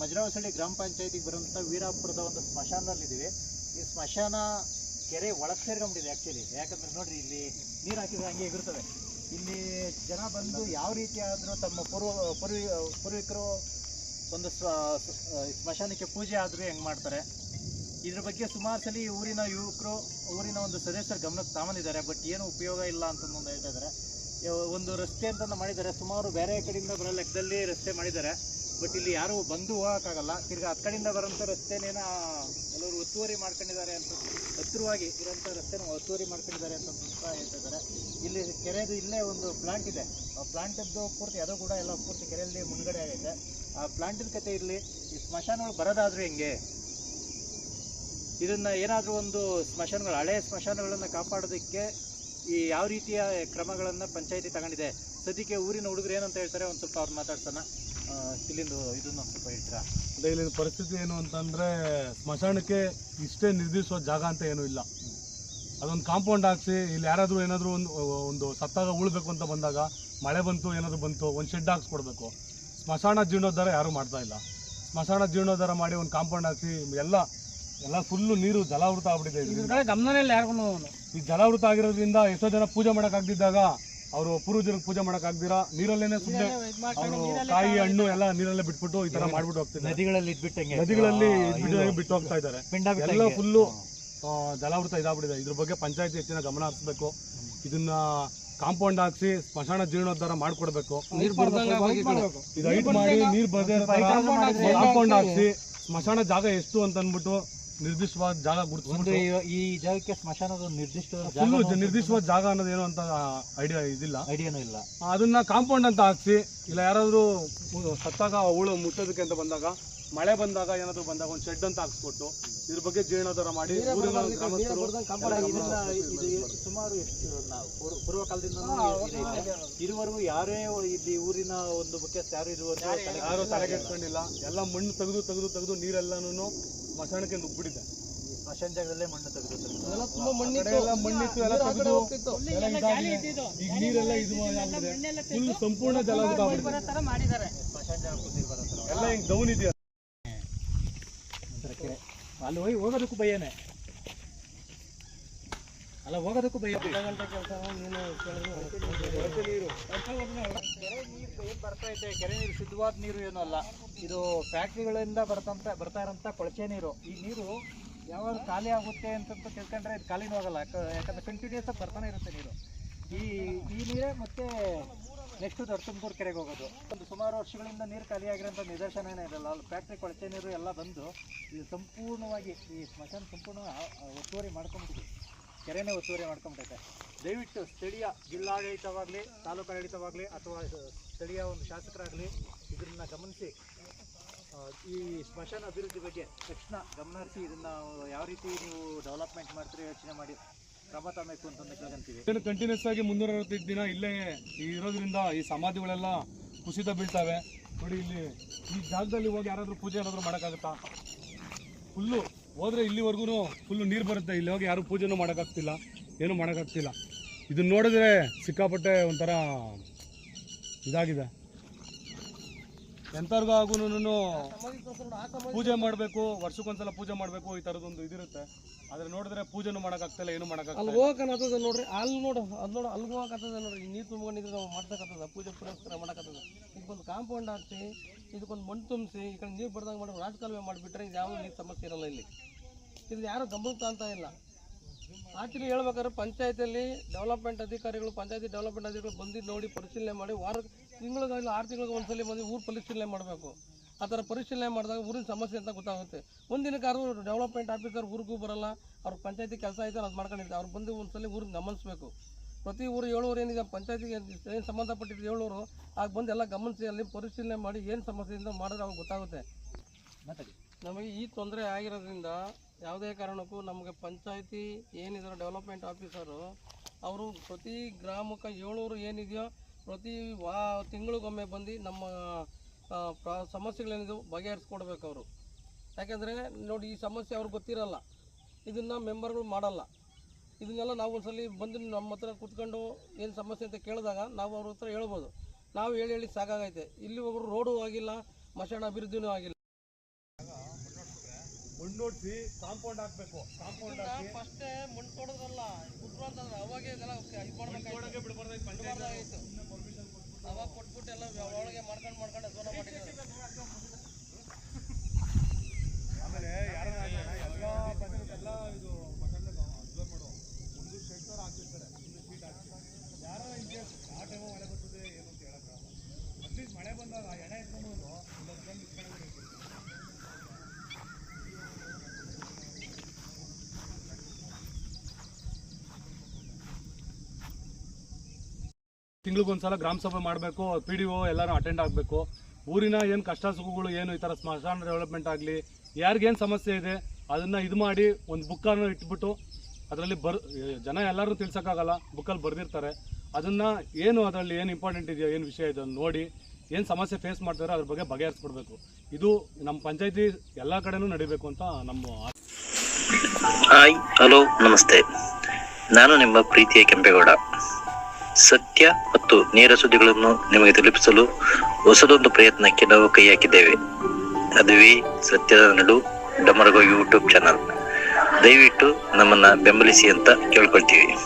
ಮಜರಾವಸಳ್ಳಿ ಗ್ರಾಮ ಪಂಚಾಯತಿಗೆ ಬರುವಂಥ ವೀರಾಪುರದ ಒಂದು ಸ್ಮಶಾನದಲ್ಲಿದ್ದೀವಿ. ಈ ಸ್ಮಶಾನ ಕೆರೆ ಒಳಗೆ ಸೇರ್ಕೊಂಡಿದೆ ಆಕ್ಚುಲಿ ಯಾಕಂದ್ರೆ ನೋಡ್ರಿ, ಇಲ್ಲಿ ನೀರು ಹಾಕಿದ್ರೆ ಹಂಗೆ ಇರ್ತವೆ ಇಲ್ಲಿ ಜನ ಬಂದು ಯಾವ ರೀತಿ ಆದರೂ ತಮ್ಮ ಪೂರ್ವ, ಪೂರ್ವಿ, ಪೂರ್ವಿಕರು ಒಂದು ಸ್ಮಶಾನಕ್ಕೆ ಪೂಜೆ ಆದರೂ ಹೆಂಗೆ ಮಾಡ್ತಾರೆ. ಇದ್ರ ಬಗ್ಗೆ ಸುಮಾರು ಸಲ ಊರಿನ ಯುವಕರು, ಊರಿನ ಒಂದು ಸದಸ್ಯರು ಗಮನಕ್ಕೆ ತಗೊಂಡಿದ್ದಾರೆ. ಬಟ್ ಏನು ಉಪಯೋಗ ಇಲ್ಲ ಅಂತ ಒಂದು ಹೇಳ್ತಾ ಇದ್ದಾರೆ. ಒಂದು ರಸ್ತೆ ಅಂತ ಮಾಡಿದ್ದಾರೆ. ಸುಮಾರು ಬೇರೆ ಕಡೆಯಿಂದ ಬರೋ ಲೆಕ್ಕದಲ್ಲಿ ರಸ್ತೆ ಮಾಡಿದ್ದಾರೆ. ಬಟ್ ಇಲ್ಲಿ ಯಾರು ಬಂದು ಹೋಗೋಕ್ಕಾಗಲ್ಲ. ತಿರ್ಗಿ ಆ ಕಡೆಯಿಂದ ಬರೋಂಥ ರಸ್ತೆನೇನ ಎಲ್ಲರೂ ಒತ್ತುವರಿ ಮಾಡ್ಕೊಂಡಿದ್ದಾರೆ ಅಂತ ಹತ್ರವಾಗಿ ಇರೋಂಥ ರಸ್ತೆನ ಒತ್ತುವರಿ ಮಾಡ್ಕೊಂಡಿದ್ದಾರೆ ಅಂತ ಹೇಳ್ತಿದ್ದಾರೆ. ಇಲ್ಲಿ ಕೆರೆದು ಇಲ್ಲೇ ಒಂದು ಪ್ಲಾಂಟ್ ಇದೆ. ಆ ಪ್ಲಾಂಟದ್ದು ಪೂರ್ತಿ, ಅದು ಕೂಡ ಎಲ್ಲ ಪೂರ್ತಿ ಕೆರೆಯಲ್ಲಿ ಮುನ್ಗಡೆ ಆಗೈತೆ. ಆ ಪ್ಲಾಂಟಿನ ಕತೆ ಇರಲಿ. ಈ ಸ್ಮಶಾನಗಳು ಬರೋದಾದ್ರೂ ಹೆಂಗೆ? ಇದನ್ನ ಏನಾದರೂ ಒಂದು ಸ್ಮಶಾನಗಳು ಹಳೆಯ ಸ್ಮಶಾನಗಳನ್ನು ಕಾಪಾಡೋದಕ್ಕೆ ಈ ಯಾವ ರೀತಿಯ ಕ್ರಮಗಳನ್ನು ಪಂಚಾಯಿತಿ ತಗೊಂಡಿದೆ? ಸದ್ಯಕ್ಕೆ ಊರಿನ ಹುಡುಗರು ಏನಂತ ಹೇಳ್ತಾರೆ? ಒಂದು ಸ್ವಲ್ಪ ಅವ್ರು ಮಾತಾಡ್ಸೋಣ. ಇಲ್ಲಿಂದು ಇದನ್ನು ಸ್ವಲ್ಪ ಇಲ್ಲಿನ ಪರಿಸ್ಥಿತಿ ಏನು ಅಂತಂದರೆ ಸ್ಮಶಾನಕ್ಕೆ ಇಷ್ಟೇ ನಿರ್ದಿಸುವ ಜಾಗ ಅಂತ ಏನೂ ಇಲ್ಲ. ಅದೊಂದು ಕಾಂಪೌಂಡ್ ಹಾಕ್ಸಿ ಇಲ್ಲಿ ಯಾರಾದರೂ ಏನಾದರೂ ಒಂದು ಒಂದು ಸತ್ತಾಗ ಉಳ್ಬೇಕು ಅಂತ ಬಂದಾಗ ಮಳೆ ಬಂತು ಏನಾದರೂ ಬಂತು ಒಂದು ಶೆಡ್ ಹಾಕ್ಸ್ಕೊಡ್ಬೇಕು. ಸ್ಮಶಾನ ಜೀರ್ಣೋದ್ಧಾರ ಯಾರೂ ಮಾಡ್ತಾ ಇಲ್ಲ. ಸ್ಮಶಾನ ಜೀರ್ಣೋದ್ಧಾರ ಮಾಡಿ ಒಂದು ಕಾಂಪೌಂಡ್ ಹಾಕ್ಸಿ ಎಲ್ಲ ಎಲ್ಲ ಫುಲ್ಲು ನೀರು ಜಲಾವೃತ ಆಗ್ಬಿಟ್ಟಿದೆ ಇಲ್ಲ ಯಾರಿಗೂ. ಈ ಜಲಾವೃತ ಆಗಿರೋದ್ರಿಂದ ಎಷ್ಟೋ ಜನ ಪೂಜೆ ಮಾಡೋಕ್ಕಾಗ್ದಿದ್ದಾಗ ಅವರು ಪೂರ್ವಜರಿಗೆ ಪೂಜೆ ಮಾಡೋಕ್ಕಾಗ್ದಿರಾ ನೀರಲ್ಲೇನೆ ಸುಮ್ಮನೆ ಅವರು ಕಾಯಿ ಹಣ್ಣು ಎಲ್ಲ ನೀರಲ್ಲೇ ಬಿಟ್ಬಿಟ್ಟು ಈ ತರ ಮಾಡ್ಬಿಟ್ಟು ಹೋಗ್ತಿದ್ದಾರೆ. ನದಿಗಳಲ್ಲಿ ಇದ್ಬಿಟ್ಟಂಗೆ. ನದಿಗಳಲ್ಲಿ ಬಿಟ್ಟು ಹೋಗ್ತಾ ಇದ್ದಾರೆ. ಎಲ್ಲ ಫುಲ್ಲು ಜಲಾವೃತ ಇದಾಗ್ಬಿಟ್ಟಿದೆ. ಇದ್ರ ಬಗ್ಗೆ ಪಂಚಾಯತಿ ಹೆಚ್ಚಿನ ಗಮನ ಹರಿಸ್ಬೇಕು. ಇದನ್ನ ಕಾಂಪೌಂಡ್ ಹಾಕ್ಸಿ ಸ್ಮಶಾನ ಜೀರ್ಣೋದ್ಧಾರ ಮಾಡ್ಕೊಡ್ಬೇಕು. ನೀರು ಇದು ಹೈಟ್ ಮಾಡಿ ನೀರ್ ಬರದೇ ಕಾಂಪೌಂಡ್ ಹಾಕ್ಸಿ ಸ್ಮಶಾನ ಜಾಗ ಎಷ್ಟು ಅಂತ ಅಂದ್ಬಿಟ್ಟು ನಿರ್ದಿಷ್ಟವಾದ ಜಾಗ ಗುರುತಿಸ್ಬಿಟ್ಟು ಈ- ಜಾಗಕ್ಕೆ ಸ್ಮಶಾನದ ನಿರ್ದಿಷ್ಟ ಫುಲ್ಲು ನಿರ್ದಿಷ್ಟವಾದ ಜಾಗ ಅನ್ನೋದು ಏನು ಅಂತ ಐಡಿಯಾ ಇದಿಲ್ಲ. ಐಡಿಯಾನೂ ಇಲ್ಲ. ಅದನ್ನ ಕಾಂಪೌಂಡ್ ಅಂತ ಹಾಕ್ಸಿ ಇಲ್ಲ ಯಾರಾದರೂ ಸತ್ತಾಗ ಹುಳು ಮುಟ್ಟೋದಕ್ಕೆ ಅಂತ ಬಂದಾಗ ಮಳೆ ಬಂದಾಗ ಏನಾದರೂ ಬಂದಾಗ ಒಂದು ಶೆಡ್ ಅಂತ ಹಾಕ್ಸ್ಕೊಟ್ಟು ಇದ್ರ ಬಗ್ಗೆ ಜೀರ್ಣೋದ್ಧಾರ ಮಾಡಿ ಊರಿನ ಗ್ರಾಮಸ್ಥರು ಸುಮಾರು ಎಷ್ಟು ಪೂರ್ವ- ಪೂರ್ವ ಕಾಲದಿಂದ ಇದುವರೆಗೂ ಯಾರೇ ಇಲ್ಲಿ ಊರಿನ ಒಂದು ಮುಖ್ಯಸ್ಥ ಯಾರು ಇರುವವರೆಗೂ ತಲೆ ಯಾರು ತಲೆಗೆಡ್ಸ್ಕೊಂಡಿಲ್ಲ ಎಲ್ಲ ಮಣ್ಣು ತೆಗೆದು ತೆಗೆದು ತೆಗೆದು ನೀರೆಲ್ಲಾನು ಮಸಣಕ್ಕೆ ನುಗ್ಬಿಟ್ಟಿದೆ. ಸ್ಮಶಾನ ಜಾಗದಲ್ಲೇ ಮಣ್ಣು ತೆಗೆದು ಮಣ್ಣಿತ್ತು ಎಲ್ಲ ತೆಗೆದು ಈಗ ನೀರೆಲ್ಲ ಇದು ಫುಲ್ ಸಂಪೂರ್ಣ ಜಲ ಮಾಡಿದ್ದಾರೆ. ಜಾಗ ಎಲ್ಲ ಹಿಂಗ್ ಡೌನ್ ಇದೆಯಾ ಒಂಥರ ಕೆರೆ. ಅಲ್ಲಿ ಹೋಗಿ ಹೋಗೋದಕ್ಕೂ ಭಯನೇ. ಅಲ್ಲ, ಹೋಗೋದಕ್ಕೂ ಭಯ. ನೀರು ಕೆರೆ ನೀರು ಶುದ್ಧವಾದ ನೀರು ಏನೂ ಅಲ್ಲ ಇದು ಫ್ಯಾಕ್ಟ್ರಿಗಳಿಂದ ಬರ್ತಂತ, ಬರ್ತಾ ಇರೋಂಥ ಕೊಳಚೆ ನೀರು. ಈ ನೀರು ಯಾವಾಗ ಖಾಲಿ ಆಗುತ್ತೆ ಅಂತ ತಿಳ್ಕೊಂಡ್ರೆ ಇದು ಖಾಲಿನೂ ಆಗಲ್ಲ. ಯಾಕ- ಯಾಕಂದ್ರೆ ಕಂಟಿನ್ಯೂಸ್ ಆಗಿ ಬರ್ತಾನೆ ಇರುತ್ತೆ ನೀರು. ಈ ಈ ನೀರೇ ಮತ್ತೆ ನೆಕ್ಸ್ಟ್ ದೊಡ್ಡ ಕೆರೆಗೆ ಹೋಗೋದು. ಒಂದು ಸುಮಾರು ವರ್ಷಗಳಿಂದ ನೀರು ಖಾಲಿಯಾಗಿರೋಂಥ ನಿದರ್ಶನ ಏನಿದೆ ಅಲ್ಲಿ ಫ್ಯಾಕ್ಟ್ರಿ ಕೊಳಚೆ ನೀರು ಎಲ್ಲ ಬಂದು ಇದು ಸಂಪೂರ್ಣವಾಗಿ ಈ ಸ್ಮಶಾನ ಸಂಪೂರ್ಣ ಒತ್ತುವರಿ ಮಾಡ್ಕೊಂಬಿಟ್ಟಿದೆ ಕೆರೆನೇ ಒತ್ತುವರಿ ಮಾಡ್ಕೊಂಬಿಟ್ಟೈತೆ ದಯವಿಟ್ಟು ಸ್ಥಳೀಯ ಜಿಲ್ಲಾಡಳಿತವಾಗಲಿ, ತಾಲೂಕು ಆಡಳಿತವಾಗಲಿ ಅಥವಾ ಸ್ಥಳೀಯ ಒಂದು ಶಾಸಕರಾಗಲಿ ಇದನ್ನ ಗಮನಿಸಿ ಈ ಸ್ಮಶಾನ ಅಭಿವೃದ್ಧಿ ಬಗ್ಗೆ ತಕ್ಷಣ ಗಮನ ಹರಿಸಿ ಇದನ್ನ ಯಾವ ರೀತಿ ನೀವು ಡೆವಲಪ್ಮೆಂಟ್ ಮಾಡ್ತೀರಿ ಯೋಚನೆ ಮಾಡಿ. ಕ್ರಮ ಕಂಟಿನ್ಯೂಸ್ ಆಗಿ ಮುನ್ನೂರ ಅರವತ್ತೈದು ದಿನ ಇಲ್ಲೇ ಇರೋದ್ರಿಂದ ಈ ಸಮಾಧಿಗಳೆಲ್ಲ ಕುಸಿತ ಬೀಳ್ತವೆ. ನೋಡಿ ಇಲ್ಲಿ ಈ ಜಾಗದಲ್ಲಿ ಹೋಗಿ ಯಾರಾದರೂ ಪೂಜೆ ಏನಾದರೂ ಮಾಡೋಕ್ಕಾಗುತ್ತಾ? ಫುಲ್ಲು ಹೋದ್ರೆ ಇಲ್ಲಿವರೆಗೂ ಫುಲ್ಲು ನೀರು ಬರುತ್ತೆ. ಇಲ್ಲಿ ಹೋಗಿ ಯಾರು ಪೂಜೆನೂ ಮಾಡೋಕ್ಕಾಗ್ತಿಲ್ಲ. ಏನೂ ಮಾಡೋಕ್ಕಾಗ್ತಿಲ್ಲ. ಇದನ್ನ ನೋಡಿದ್ರೆ ಸಿಕ್ಕಾಪಟ್ಟೆ ಒಂಥರ ಇದಾಗಿದೆ. ಎಂಥವ್ರಿಗೂ ಆಗೂ ಪೂಜೆ ಮಾಡಬೇಕು, ವರ್ಷಕ್ಕೊಂದ್ಸಲ ಪೂಜೆ ಮಾಡಬೇಕು, ಈ ಥರದೊಂದು ಇದಿರುತ್ತೆ. ಆದರೆ ನೋಡಿದ್ರೆ ಪೂಜೆನೂ ಮಾಡೋಕ್ಕಾಗ್ತಿಲ್ಲ, ಏನೂ ಅಲ್ಲಿ ಮಾಡೋಕ್ಕಾಗ್ತಿಲ್ಲ ಹೋಗಕತ್ತದ ನೋಡ್ರಿ, ಅಲ್ಲಿ ನೋಡು ಅಲ್ಲಿ ನೋಡು ಅಲ್ಲಿ ಹೋಗಕತ್ತದ ನೋಡ್ರಿ. ನೀರು ತುಂಬ್ಕೊಂಡಿದ್ರೆ ನಾವು ಮಾಡ್ಸಕತ್ತದ ಪೂಜೆ ಪುರಸ್ಕಾರ ಮಾಡಕತ್ತದ ಇದಕ್ಕೊಂದು ಕಾಂಪೌಂಡ್ ಹಾಕ್ಸಿ, ಇದಕ್ಕೊಂದು ಮಣ್ಣು ತುಂಬಿಸಿ, ಈ ಕಡೆ ನೀರು ಬರ್ದಂಗೆ ಮಾಡಿ ರಾಜಕಾಲುವೆ ಮಾಡಿಬಿಟ್ರೆ ಯಾವ ನೀರು ಸಮಸ್ಯೆ ಇರಲ್ಲ ಇಲ್ಲಿ. ಇದು ಯಾರು ಗಮನಕ್ಕೆ ಅಂತ ಇಲ್ಲ. ಆಕ್ಚುಲಿ ಹೇಳ್ಬೇಕಾದ್ರೆ ಪಂಚಾಯತಿಯಲ್ಲಿ ಡೆವಲಪ್ಮೆಂಟ್ ಅಧಿಕಾರಿಗಳು ಪಂಚಾಯತಿ ಡೆವಲಪ್ಮೆಂಟ್ ಅಧಿಕಾರಿಗಳು ಬಂದು ನೋಡಿ ಪರಿಶೀಲನೆ ಮಾಡಿ ವಾರ ತಿಂಗಳಿಗಾಗಲಿ ಆರು ತಿಂಗಳಿಗೆ ಒಂದ್ಸಲಿ ಬಂದು ಊರು ಪರಿಶೀಲನೆ ಮಾಡಬೇಕು. ಆ ಥರ ಪರಿಶೀಲನೆ ಮಾಡಿದಾಗ ಊರಿನ ಸಮಸ್ಯೆ ಅಂತ ಗೊತ್ತಾಗುತ್ತೆ. ಒಂದಿನಕ್ಕಾದ್ರು ಡೆವಲಪ್ಮೆಂಟ್ ಆಫೀಸರ್ ಊರಿಗೂ ಬರಲ್ಲ ಅವ್ರ ಪಂಚಾಯತಿ ಕೆಲಸ ಐತೆ ಅದು ಮಾಡ್ಕೊಂಡಿರ್ತಾರೆ. ಅವ್ರು ಬಂದು ಒಂದ್ಸಲಿ ಊರಿಗೆ ಗಮನಿಸಬೇಕು. ಪ್ರತಿ ಊರು ಏಳುವರು ಏನಿದೆ ಪಂಚಾಯತಿಗೆ ಏನು ಸಂಬಂಧಪಟ್ಟಿದ್ದು ಏಳುವರು ಆಗ ಬಂದು ಎಲ್ಲ ಗಮನಿಸಿ ಅಲ್ಲಿ ಪರಿಶೀಲನೆ ಮಾಡಿ ಏನು ಸಮಸ್ಯೆಯಿಂದ ಮಾಡಿದ್ರೆ ಅವ್ರಿಗೆ ಗೊತ್ತಾಗುತ್ತೆ. ನಮಗೆ ಈ ತೊಂದರೆ ಆಗಿರೋದ್ರಿಂದ ಯಾವುದೇ ಕಾರಣಕ್ಕೂ ನಮಗೆ ಪಂಚಾಯತಿ ಏನಿದ್ದಾರೆ ಡೆವಲಪ್ಮೆಂಟ್ ಆಫೀಸರು, ಅವರು ಪ್ರತಿ ಗ್ರಾಮಕ್ಕೆ ಏಳ್ನೂರು ಏನಿದೆಯೋ ಪ್ರತಿ ವಾ ತಿಂಗಳಿಗೊಮ್ಮೆ ಬಂದು ನಮ್ಮ ಪ್ರ- ಸಮಸ್ಯೆಗಳೇನಿದ್ವು ಬಗೆಹರಿಸ್ಕೊಡ್ಬೇಕು ಅವರು. ಯಾಕೆಂದರೆ ನೋಡಿ ಈ ಸಮಸ್ಯೆ ಅವ್ರಿಗೆ ಗೊತ್ತಿರಲ್ಲ, ಇದನ್ನು ಮೆಂಬರ್ಗಳು ಮಾಡಲ್ಲ. ಇದನ್ನೆಲ್ಲ ನಾವು ಒಂದ್ಸಲಿ ಬಂದು ನಮ್ಮ ಹತ್ರ ಕೂತ್ಕೊಂಡು ಏನು ಸಮಸ್ಯೆ ಅಂತ ಕೇಳಿದಾಗ ನಾವು ಅವ್ರ ಹತ್ರ ಹೇಳ್ಬೋದು. ನಾವು ಹೇಳಿ ಹೇಳಿ ಸಾಕಾಗೈತೆ. ಇಲ್ಲಿ ಒಬ್ಬರು ರೋಡು ಆಗಿಲ್ಲ ಮಶಾಣ ಅಭಿವೃದ್ಧಿನೂ ಆಗಿಲ್ಲ. ಮಣ್ಣೊಡ್ಸಿ ಕಾಂಪೌಂಡ್ ಹಾಕ್ಬೇಕು ಕಾಂಪೌಂಡ್ ಹಾಕಿ. ಫಸ್ಟ್ ಮಣ್ಣು ಕೊಡೋದಲ್ಲ ಅಂತಂದ್ರೆ ಅವಾಗೆ ಇದೆಲ್ಲ ಇದು ಮಾಡ್ಬೇಕಾಗಿತ್ತು ಬಿಡಬಾರ್ದಾಗಿತ್ತು ಅವಾಗ ಕೊಟ್ಬಿಟ್ಟು ಎಲ್ಲ ಒಳಗೆ ಮಾಡ್ಕೊಂಡು ಮಾಡ್ಕೊಂಡು ಹಸುವನ್ನ ಮಾಡಿದ್ದಾರೆ ಆಮೇಲೆ ಯಾರನ್ನ ಎಲ್ಲ ಎಲ್ಲ ಇದು ಮಕ್ಕಳನ್ನ ಅಬ್ಸರ್ವ್ ಮಾಡು ಒಂದು ಶೆಡ್ ಹಾಕಿರ್ತಾರೆ ಒಂದು ಶೀಟ್ ಹಾಕ್ತಾರೆ ಯಾರೋ ಹಿಂಗೆ ಆ ಟೈಮು ಮಳೆ ಬರ್ತದೆ ಏನು ಅಂತ ಹೇಳಕ್ಕಾಗಲ್ಲ ಅಟ್ಲೀಸ್ಟ್ ಮಳೆ ಬಂದಾಗ ಎಣೆ ಎತ್ಕೊಂಡು ಇಲ್ಲೊಂದು ಬಂದು ಇಟ್ಕೊಂಡು ತಿಂಗಳಿಗೊಂದ್ಸಲ ಗ್ರಾಮ ಸಭೆ ಮಾಡಬೇಕು ಪಿ ಡಿ ಒ ಎಲ್ಲರೂ ಅಟೆಂಡ್ ಆಗಬೇಕು. ಊರಿನ ಏನು ಕಷ್ಟ ಸುಖಗಳು ಏನು ಈ ಥರ ಸ್ಮಶಾನ ಡೆವಲಪ್ಮೆಂಟ್ ಆಗಲಿ, ಯಾರಿಗೇನು ಸಮಸ್ಯೆ ಇದೆ, ಅದನ್ನು ಇದು ಮಾಡಿ ಒಂದು ಬುಕ್ಕನ್ನು ಇಟ್ಬಿಟ್ಟು ಅದರಲ್ಲಿ ಬರ್ ಜನ ಎಲ್ಲರೂ ತಿಳ್ಸೋಕ್ಕಾಗಲ್ಲ ಬುಕ್ಕಲ್ಲಿ ಬರೆದಿರ್ತಾರೆ. ಅದನ್ನು ಏನು ಅದರಲ್ಲಿ ಏನು ಇಂಪಾರ್ಟೆಂಟ್ ಇದೆಯೋ, ಏನು ವಿಷಯ ಇದೆ ಅದನ್ನ ನೋಡಿ, ಏನು ಸಮಸ್ಯೆ ಫೇಸ್ ಮಾಡ್ತಾರೆ ಅದ್ರ ಬಗ್ಗೆ ಬಗೆಹರಿಸ್ಬಿಡ್ಬೇಕು. ಇದು ನಮ್ಮ ಪಂಚಾಯತಿ ಎಲ್ಲ ಕಡೆನೂ ನಡಿಬೇಕು ಅಂತ ನಮ್ಮ ಹಾಯ್ ಹಲೋ ನಮಸ್ತೆ. ನಾನು ನಿಮ್ಮ ಪ್ರೀತಿಯ ಕೆಂಪೇಗೌಡ. ಸತ್ಯ ಮತ್ತು ನೇರ ಸುದ್ದಿಗಳನ್ನು ನಿಮಗೆ ತಲುಪಿಸಲು ಹೊಸದೊಂದು ಪ್ರಯತ್ನಕ್ಕೆ ನಾವು ಕೈ ಹಾಕಿದ್ದೇವೆ ಅದುವೇ ಸತ್ಯದ ನಡು ಡಮರಗೋ ಯೂಟ್ಯೂಬ್ ಚಾನಲ್ ದಯವಿಟ್ಟು ನಮ್ಮನ್ನ ಬೆಂಬಲಿಸಿ ಅಂತ ಕೇಳ್ಕೊಳ್ತೀವಿ.